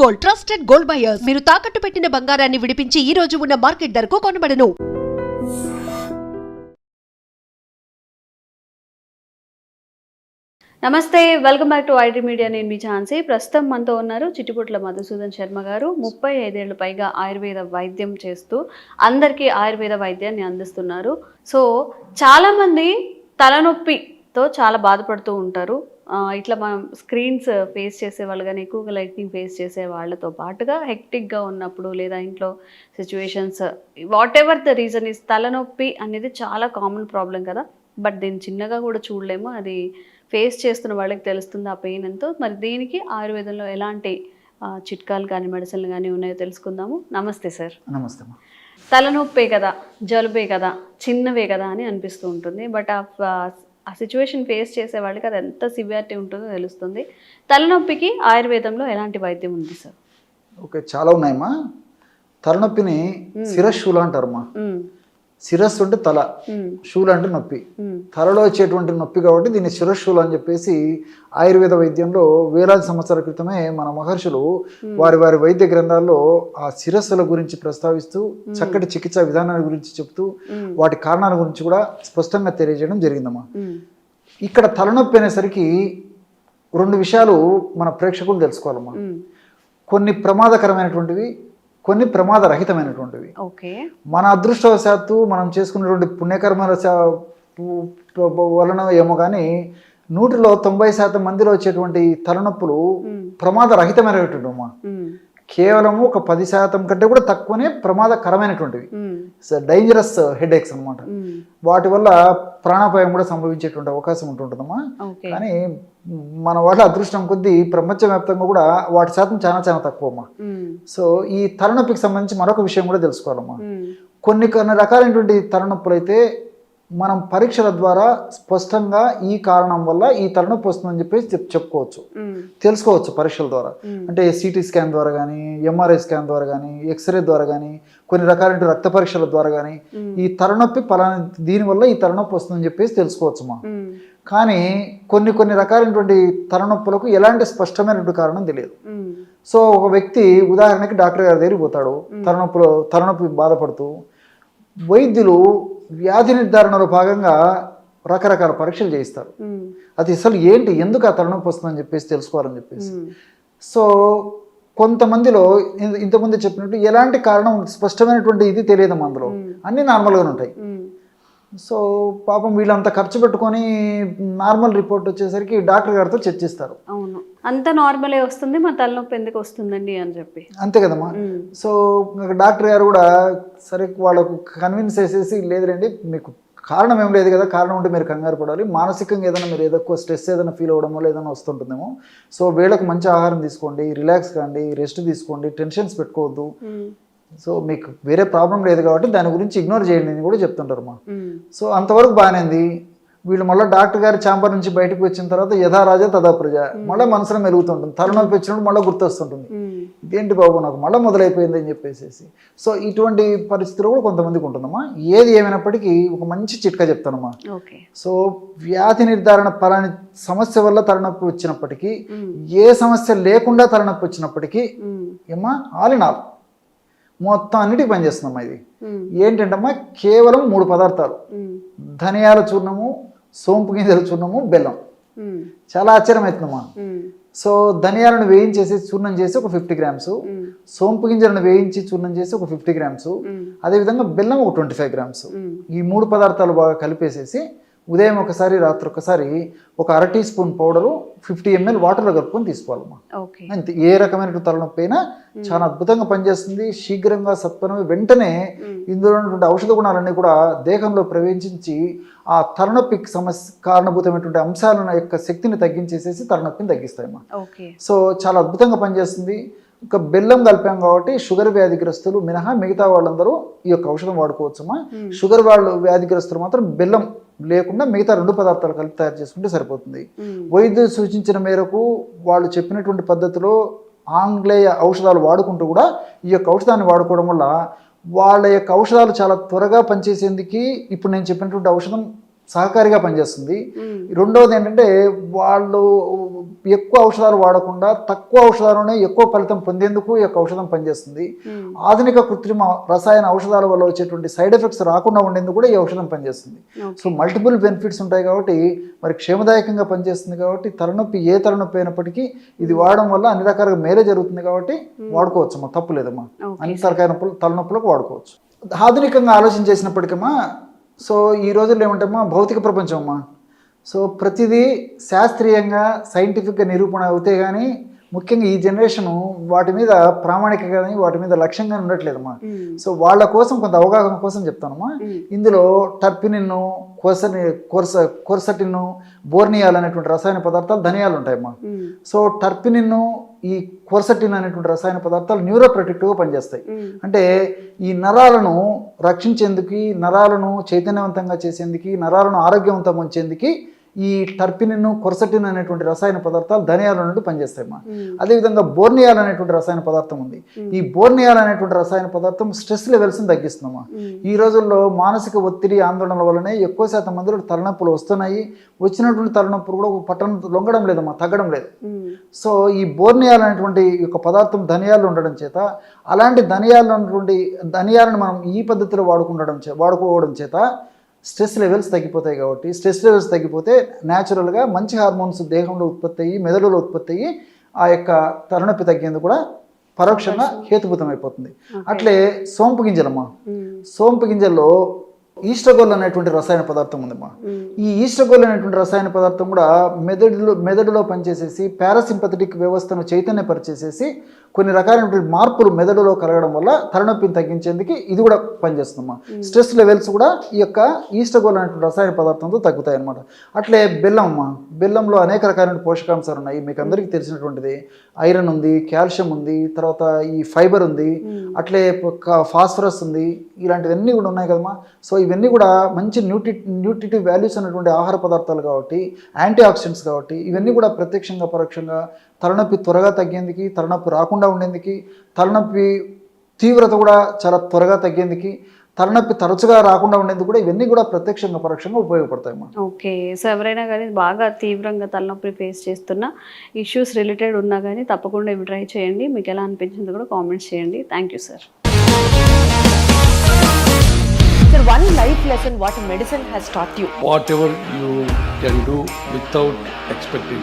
Gold trusted gold buyers మీరు తాకట్టు పెట్టిన బంగారాన్ని విడిపించి ఈ రోజు ఉన్న మార్కెట్ ధరకు కొనబడను. నమస్తే welcome back to IT media నేను మీ ఝాన్సీ. ప్రస్తుతం మనతో ఉన్నారు చిట్టుపుట్ల మధుసూదన్ శర్మ గారు. ముప్పై ఐదేళ్ళు పైగా ఆయుర్వేద వైద్యం చేస్తూ అందరికీ ఆయుర్వేద వైద్యాన్ని అందిస్తున్నారు. సో చాలామంది తలనొప్పితో చాలా బాధపడుతూ ఉంటారు. ఇట్లా మనం స్క్రీన్స్ ఫేస్ చేసే వాళ్ళు కానీ ఎక్కువగా లైట్నింగ్ ఫేస్ చేసే వాళ్ళతో పాటుగా హెక్టిక్గా ఉన్నప్పుడు లేదా ఇంట్లో situations whatever the reason is తలనొప్పి అనేది చాలా కామన్ ప్రాబ్లం కదా. బట్ దీన్ని చిన్నగా కూడా చూడలేము. అది ఫేస్ చేస్తున్న వాళ్ళకి తెలుస్తుంది ఆ పెయిన్ ఎంతో. మరి దీనికి ఆయుర్వేదంలో ఎలాంటి చిట్కాలు కానీ మెడిసిన్లు కానీ ఉన్నాయో తెలుసుకుందాము. నమస్తే సార్. నమస్తే తలనొప్పే కదా జలుబే కదా చిన్నవే కదా అని అనిపిస్తూ ఉంటుంది. బట్ ఆ ఆ సిచ్యువేషన్ ఫేస్ చేసే వాళ్ళకి అది ఎంత సివియారిటీ ఉంటుందో తెలుస్తుంది. తలనొప్పికి ఆయుర్వేదంలో ఎలాంటి వైద్యం ఉంది సార్ ఓకే చాలా ఉన్నాయమ్మా. తలనొప్పిని శిరశూల అంటారమ్మా. మ్మ్. శిరస్సు అంటే తల. శూల అంటే నొప్పి. తలలో వచ్చేటువంటి నొప్పి కాబట్టి దీన్ని శిరశూల అని చెప్పేసి ఆయుర్వేద వైద్యంలో వేలాది సంవత్సరాల క్రితమే మన మహర్షులు వారి వారి వైద్య గ్రంథాల్లో ఆ శిరస్సుల గురించి ప్రస్తావిస్తూ చక్కటి చికిత్సా విధానాల గురించి చెప్తూ. వాటి కారణాల గురించి కూడా స్పష్టంగా తెలియజేయడం జరిగిందమ్మా మ్మ్. ఇక్కడ తలనొప్పి అనేసరికి రెండు విషయాలు మన ప్రేక్షకులు తెలుసుకోవాలమ్మా మ్మ్. కొన్ని ప్రమాదకరమైనటువంటివి కొన్ని ప్రమాదరహితమైనటువంటివి ఓకే మన అదృష్టవశాత్తు మనం చేసుకున్నటువంటి పుణ్యకర్మల శా- పు- పు- వలన ఏమో కానీ నూటిలో తొంభై శాతం మందిలో వచ్చేటువంటి తలనొప్పులు మ్మ్. ప్రమాదరహితమైనటువంటి. కేవలము ఒక పది శాతం కంటే కూడా తక్కువనే ప్రమాదకరమైనటువంటివి. డేంజరస్ హెడ్ ఏక్స్ అనమాట. వాటి వల్ల ప్రాణాపాయం కూడా సంభవించేటువంటి అవకాశం ఉంటుంటుందమ్మా కానీ మన వాళ్ళ అదృష్టం కొద్దీ ప్రపంచవ్యాప్తంగా కూడా వాటి శాతం చాలా చాలా తక్కువ అమ్మా మ్మ్. సో ఈ తలనొప్పికి సంబంధించి మరొక విషయం కూడా తెలుసుకోవాలమ్మా మ్మ్. కొన్ని కొన్ని రకాలైనటువంటి తలనొప్పులు అయితే మనం పరీక్షల ద్వారా స్పష్టంగా ఈ కారణం వల్ల ఈ తలనొప్పి వస్తుందని చెప్పేసి చెప్ చెప్పుకోవచ్చు. తెలుసుకోవచ్చు పరీక్షల ద్వారా. అంటే సిటీ స్కాన్ ద్వారా కానీ ఎంఆర్ఐ స్కాన్ ద్వారా కానీ ఎక్స్రే ద్వారా కానీ కొన్ని రకాలైన రక్త పరీక్షల ద్వారా కానీ. ఈ తలనొప్పి పలానా దీనివల్ల ఈ తలనొప్పి వస్తుందని చెప్పేసి తెలుసుకోవచ్చు మా. కానీ కొన్ని కొన్ని రకాలైనటువంటి తలనొప్పులకు ఎలాంటి స్పష్టమైనటువంటి కారణం తెలియదు. సో ఒక వ్యక్తి ఉదాహరణకి డాక్టర్ గారి దగ్గరికి పోతాడు తలనొప్పిలో తలనొప్పి బాధపడుతూ వైద్యులు వ్యాధి నిర్ధారణలో భాగంగా రకరకాల పరీక్షలు చేయిస్తారు. అది అసలు ఏంటి? ఎందుకు ఆ తలనొప్పి వస్తుందని చెప్పేసి తెలుసుకోవాలని చెప్పేసి. సో కొంతమందిలో ఇంత- ఇంతకుముందు చెప్పినట్టు ఎలాంటి కారణం స్పష్టమైనటువంటి ఇది తెలియదు అందులో అన్నీ నార్మల్గానే ఉంటాయి. సో పాపం వీళ్ళంతా ఖర్చు పెట్టుకొని నార్మల్ రిపోర్ట్ వచ్చేసరికి డాక్టర్ గారితో చర్చిస్తారు. అంత నార్మలే వస్తుంది మా తలనొప్పి ఎందుకు వస్తుందండి అని చెప్పి. అంతే కదమ్మా. మ్మ్. సో డాక్టర్ గారు కూడా సరే వాళ్ళకు కన్విన్స్ చేసేసి లేదురండి మీకు కారణం ఏం లేదు కదా కారణం ఉంటే మీరు కంగారు పడాలి. మానసికంగా ఏదైనా మీరు ఏదో స్ట్రెస్ ఏదైనా ఫీల్ అవ్వడం వల్ల ఏదైనా వస్తుంటుందేమో. సో వేళకు మంచి ఆహారం తీసుకోండి రిలాక్స్ కాండి రెస్ట్ తీసుకోండి టెన్షన్స్ పెట్టుకోవద్దు. సో మీకు వేరే ప్రాబ్లం లేదు కాబట్టి దాని గురించి ఇగ్నోర్ చేయండి అని కూడా చెప్తుంటారు మా. సో అంతవరకు బాగానే ఉంది. వీళ్ళు మళ్ళీ డాక్టర్ గారి ఛాంబర్ నుంచి బయటకు వచ్చిన తర్వాత యథా రాజా తదా ప్రజ మళ్ళీ మనసులో మెలుగుతుంటుంది తలనొప్పి వచ్చినప్పుడు మళ్ళీ గుర్తొస్తుంటుంది. ఇదేంటి బాబు నాకు మళ్ళీ మొదలైపోయింది అని చెప్పేసి సో ఇటువంటి పరిస్థితులు కూడా కొంతమందికి ఉంటుందమ్మా ఏది ఏమైనప్పటికీ ఒక మంచి చిట్కా చెప్తానమ్మా సో వ్యాధి నిర్ధారణ పలాని సమస్య వల్ల తలనొప్పి వచ్చినప్పటికీ. ఏ సమస్య లేకుండా తలనొప్పి వచ్చినప్పటికీ మ్మ్. ఏమ్మా ఆల్ ఇన్ ఆల్ మొత్తం అన్నిటికీ పనిచేస్తుందమ్మా ఇది మ్మ్. ఏంటంటమ్మా కేవలం మూడు పదార్థాలు. ధనియాల చూర్ణము సోంపు గింజల చూర్ణము బెల్లం. చాలా ఆశ్చర్యం అవుతుందమ్మా మ్మ్. సో ధనియాలను వేయించేసి చూర్ణం చేసి ఒక ఫిఫ్టీ గ్రామ్స్. సోంపు గింజలను వేయించి చూర్ణం చేసి ఒక ఫిఫ్టీ గ్రామ్స్. అదేవిధంగా బెల్లం ఒక ట్వంటీ ఫైవ్ గ్రామ్స్. ఈ మూడు పదార్థాలు బాగా కలిపేసేసి ఉదయం ఒకసారి రాత్రి ఒకసారి ఒక అర teaspoon powder fifty ML వాటర్లో కలుపుకొని తీసుకోవాలమ్మా. అంతే. ఏ రకమైన తలనొప్పి అయినా చాలా అద్భుతంగా పనిచేస్తుంది. శీఘ్రంగా సత్వరమే. వెంటనే ఇందులో ఉన్నటువంటి ఔషధ గుణాలన్నీ కూడా దేహంలో ప్రవేశించి ఆ తలనొప్పికి సమస్య కారణభూతమైనటువంటి అంశాల యొక్క శక్తిని తగ్గించేసేసి తలనొప్పిని తగ్గిస్తాయమ్మా. ఓకే. సో చాలా అద్భుతంగా పనిచేస్తుంది. ఇంకా బెల్లం కలిపాం కాబట్టి షుగర్ వ్యాధిగ్రస్తులు మినహా మిగతా వాళ్ళందరూ ఈ యొక్క ఔషధం వాడుకోవచ్చమ్మా. షుగర్ వాళ్ళు వ్యాధిగ్రస్తులు మాత్రం బెల్లం లేకుండా మిగతా రెండు పదార్థాలు కలిపి తయారు చేసుకుంటే సరిపోతుంది. వైద్యులు సూచించిన మేరకు వాళ్ళు చెప్పినటువంటి పద్ధతిలో ఆంగ్లేయ ఔషధాలు వాడుకుంటూ కూడా ఈ యొక్క ఔషధాన్ని వాడుకోవడం వల్ల వాళ్ళ యొక్క ఔషధాలు చాలా త్వరగా పనిచేసేందుకు ఇప్పుడు నేను చెప్పినటువంటి ఔషధం సహకారిగా పనిచేస్తుంది. రెండవది ఏంటంటే వాళ్ళు ఎక్కువ ఔషధాలు వాడకుండా తక్కువ ఔషధాలలోనే ఎక్కువ ఫలితం పొందేందుకు ఈ యొక్క ఔషధం పనిచేస్తుంది. ఆధునిక కృత్రిమ రసాయన ఔషధాల వల్ల వచ్చేటువంటి సైడ్ ఎఫెక్ట్స్ రాకుండా ఉండేందుకు కూడా ఈ ఔషధం పనిచేస్తుంది. సో. మల్టిపుల్ బెనిఫిట్స్ ఉంటాయి కాబట్టి మరి క్షేమదాయకంగా పనిచేస్తుంది కాబట్టి తలనొప్పి ఏ తలనొప్పి అయినప్పటికీ ఇది వాడడం వల్ల అన్ని రకాలుగా మేలే జరుగుతుంది కాబట్టి వాడుకోవచ్చు అమ్మా తప్పు లేదమ్మా. అన్ని రకాల నొప్పులు తలనొప్పులకు వాడుకోవచ్చు. ఆధునికంగా ఆలోచన చేసినప్పటికమ్మా సో ఈ రోజుల్లో ఏమంటామా భౌతిక ప్రపంచం అమ్మా సో ప్రతిదీ శాస్త్రీయంగా సైంటిఫిక్గా నిరూపణ అవుతే కానీ ముఖ్యంగా ఈ జనరేషను వాటి మీద ప్రామాణిక కానీ వాటి మీద లక్ష్యంగా ఉండట్లేదమ్మా మ్మ్. సో వాళ్ళ కోసం కొంత అవగాహన కోసం చెప్తానమ్మా మ్మ్. ఇందులో టర్పినిన్ కోసని కోర్స కోర్సటిన్ బోర్నియాల్ అనేటువంటి రసాయన పదార్థాలు ధనియాలు ఉంటాయమ్మా మ్మ్. సో టర్పినిన్ ఈ కోర్సటిన్ అనేటువంటి రసాయన పదార్థాలు న్యూరో ప్రొటెక్టివ్గా పనిచేస్తాయి. అంటే ఈ నరాలను రక్షించేందుకు నరాలను చైతన్యవంతంగా చేసేందుకు నరాలను ఆరోగ్యవంతం ఉంచేందుకు ఈ టర్పినిన్ కొర్సటిన్ అనేటువంటి రసాయన పదార్థాలు ధనియాల నుండి పనిచేస్తాయి మ్మ్. అదేవిధంగా బోర్నియాల్ అనేటువంటి రసాయన పదార్థం ఉంది ఈ బోర్నియాల్ అనేటువంటి రసాయన పదార్థం స్ట్రెస్ లెవెల్స్ని తగ్గిస్తుందమ్మా మ్మ్. ఈ రోజుల్లో మానసిక ఒత్తిడి ఆందోళన వల్లనే ఎక్కువ శాతం మందిలో తలనొప్పులు వస్తున్నాయి వచ్చినటువంటి తలనొప్పులు కూడా ఒక పట్టణం లొంగడం లేదమ్మా తగ్గడం లేదు. సో ఈ బోర్నియాల్ అనేటువంటి యొక్క పదార్థం ధనియాలు ఉండడం చేత అలాంటి ధనియాలు ఉన్నటువంటి ధనియాలను మనం ఈ పద్ధతిలో వాడుకుండడం చే వాడుకోవడం చేత స్ట్రెస్ లెవెల్స్ తగ్గిపోతాయి కాబట్టి స్ట్రెస్ లెవెల్స్ తగ్గిపోతే న్యాచురల్గా మంచి హార్మోన్స్ దేహంలో ఉత్పత్తి అయ్యి మెదడులో ఉత్పత్తి అయ్యి ఆ యొక్క తలనొప్పి తగ్గేందుకు కూడా పరోక్షంగా హేతుభూతం అయిపోతుంది అట్లే సోంపు గింజలమ్మా. మ్మ్. సోంపు గింజల్లో ఈస్టగోల్ అనేటువంటి రసాయన పదార్థం ఉందమ్మా. మ్మ్. ఈ ఈస్టగోల్ అనేటువంటి రసాయన పదార్థం కూడా మెదడులో మెదడులో పనిచేసేసి పారాసింపథటిక్ వ్యవస్థను చైతన్యపరిచేసేసి కొన్ని రకాలైనటువంటి మార్పులు మెదడులో కలగడం వల్ల తలనొప్పిని తగ్గించేందుకు ఇది కూడా పనిచేస్తుందమ్మా. స్ట్రెస్ లెవెల్స్ కూడా ఈ యొక్క ఈస్టగోల్ అనేటువంటి రసాయన పదార్థంతో తగ్గుతాయి అన్నమాట అట్లే బెల్లం అమ్మా బెల్లంలో అనేక రకాలైన పోషకాంశాలు ఉన్నాయి. మీకు అందరికీ తెలిసినటువంటిది. ఐరన్ ఉంది కాల్షియం ఉంది తర్వాత ఈ ఫైబర్ ఉంది. అట్లే ఫాస్ఫరస్ ఉంది. ఇలాంటివన్నీ కూడా ఉన్నాయి కదమ్మా. సో ఇవన్నీ కూడా మంచి న్యూట్రి న్యూట్రిటివ్ వాల్యూస్ అనేటువంటి ఆహార పదార్థాలు కాబట్టి యాంటీ ఆక్సిడెంట్స్ కాబట్టి ఇవన్నీ కూడా ప్రత్యక్షంగా పరోక్షంగా తలనొప్పి త్వరగా తగ్గేందుకు తలనొప్పి రాకుండా ఉండేందుకు తలనొప్పి తీవ్రత కూడా చాలా త్వరగా తగ్గేందుకు తలనొప్పి తరచుగా రాకుండా ఉండేందుకు కూడా ఇవన్నీ కూడా ప్రత్యక్షంగా పరోక్షంగా ఉపయోగపడతాయి ఓకే. సో ఎవరైనా కానీ బాగా తీవ్రంగా తలనొప్పి ఫేస్ చేస్తున్న ఇష్యూస్ రిలేటెడ్ ఉన్నా కానీ తప్పకుండా ఇవి ట్రై చేయండి. మీకు ఎలా అనిపించిందో కూడా కామెంట్స్ చేయండి. Thank you sir. Sir, one life lesson what medicine has taught you. whatever you can do without expecting.